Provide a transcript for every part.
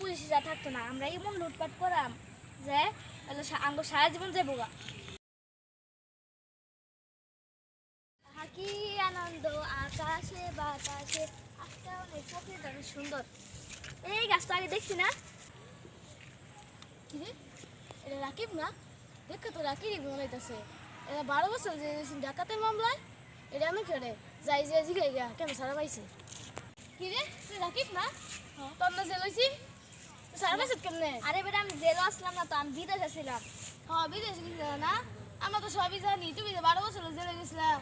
Police থাকতো না। আমরা এমন লুটপাট করাম যে আঙ্গ সারা জীবন যাব গা আহা, কি আনন্দ আকাশে বাতাসে অনেক অনেক সুন্দর। এই গাছটা আগে দেখছি না? কিরে এটা রাকিব না? দেখো তো রাকিবই বলাইতেছে এটা বারো বছর যে ডাকাতের মামলায় এটা আমি কেড়ে যাই যে জিগাই গা কেন সারা পাইছে? কিরে তুই রাকিব না? তোর না জেল সারা পাইছে কেমনে? আরে বেটা আমি জেল আসলাম না তো আমি বিদেশ আসছিলাম। হ্যাঁ বিদেশ গেছিলাম না? আমরা তো সবই জানি তুমি যে বারো বছর জেলে গেছিলাম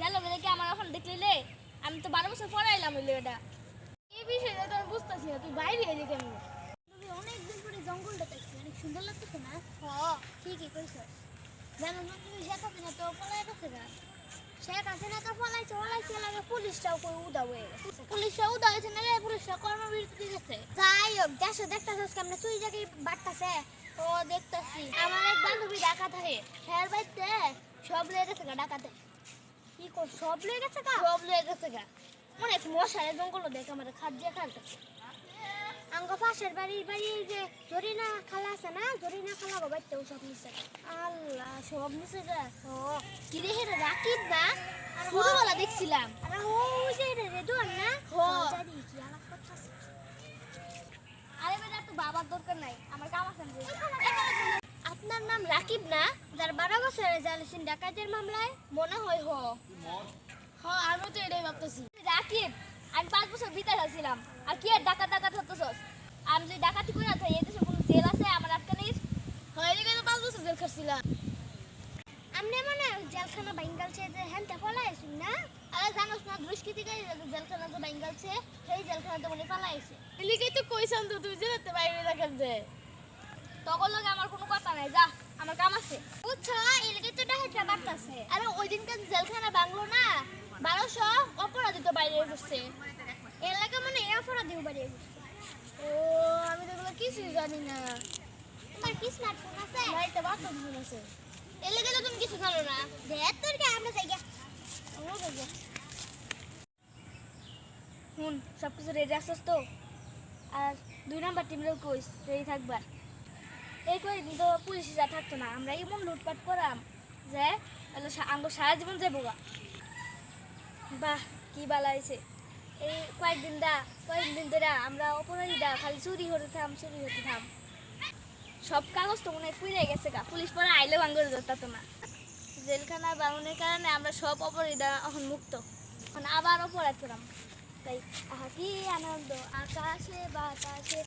জেলে গেলে কি আমার এখন দেখলিলে আমি তো বারো বছর পরে এলাম হইলে এটা এই বিষয়টা তো আমি বুঝতেছি না তুই বাইরে এলি কেমন? অনেকদিন পরে জঙ্গলটা দেখছি অনেক সুন্দর লাগতেছে না? হ্যাঁ ঠিকই কইছ জানো না তুমি শেখ হাসিনা তো পলাই গেছে না? শেখ হাসিনা তো লাগে পুলিশটাও কই উদা হয়ে গেছে পুলিশটা উদা হয়েছে না রে পুলিশটা কর্মবিরতি গেছে যাই বাইতে সব লয়ে গেছে গা ঢাকাতে কি কর সব লয়ে গেছে গা সব লয়ে গেছে গা অনেক মশারে জঙ্গল দেখ আমার খাদ দিয়ে খালতেছে পাশের বাড়ির বাড়ি যে জরিনা খালা আছে না? জরিনা খালা গো বাইতেও সব আল্লাহ সব কি রে রাকিব না ছোটবেলা দেখছিলাম হো আপনার নাম রাকিব না যার বারো বছরে জানিসিন ডাকাতের মামলায় মনে হয় হো আমি তো এটাই ভাবতেছি রাকিব আমি পাঁচ বছর বিতার আছিলাম আর কি আর ডাকাত ডাকাত হতেছস আমি যদি ডাকাতি করে থাকি এদেশে কোনো জেল আছে আমার আটকে নেই হয় এদিকে তো পাঁচ বছর জেল খাটছিলাম। আমনে মানে জেলখানা বাইঙ্গালছে যে হ্যান তে ফলাইছি না? আরে জানোস না দুষ্কৃতিকারী যে জেলখানা তো বাইঙ্গালছে সেই জেলখানা তো মনে ফলাইছে। এলিকে তো কইছাম তো তুই যেতে বাইরে রাখার যে। তখন লগে আমার কোনো কথা নাই যা আমার কাম আছে। বুঝছ এদিকে তো ডাকাতরা বাড়তাছে। আরে ওই দিনকার জেলখানা বাংলো না বারোশো অপরাধী তো বাইরে বসছে। এলাকা মানে এ অপরাধী বাইরে বসছে। ও আমি তো এগুলো কিছুই জানি না। তোমার কি স্মার্টফোন আছে? আমার একটা বাচ্চা আছে। এলাকা তো তুমি কিছু জানো না। দেখ হুন সব কিছু রেডি আসছিস তো? আর দুই নাম্বার টিমরেও কইস রেডি থাকবার এই কয়েকদিন তো পুলিশ যা থাকতো না, আমরা এমন লুটপাট করাম যে আঙ্গ সারা জীবন যাব গা। বাহ, কি বালাইছে এই কয়েকদিন দা, কয়েকদিন ধরে আমরা অপরাধী দা, খালি চুরি হতে থাম, চুরি হতে থাম। সব কাগজ তো মনে হয় গেছে গা। পুলিশ পরে আইলে আঙ্গুর ধরতো না। জেলখানা বাউনের কারণে আমরা সব অপরাধ এখন মুক্ত। এখন আবার অপরাধ করাম। তাই আহা কি আনন্দ, আকাশে বাতাসে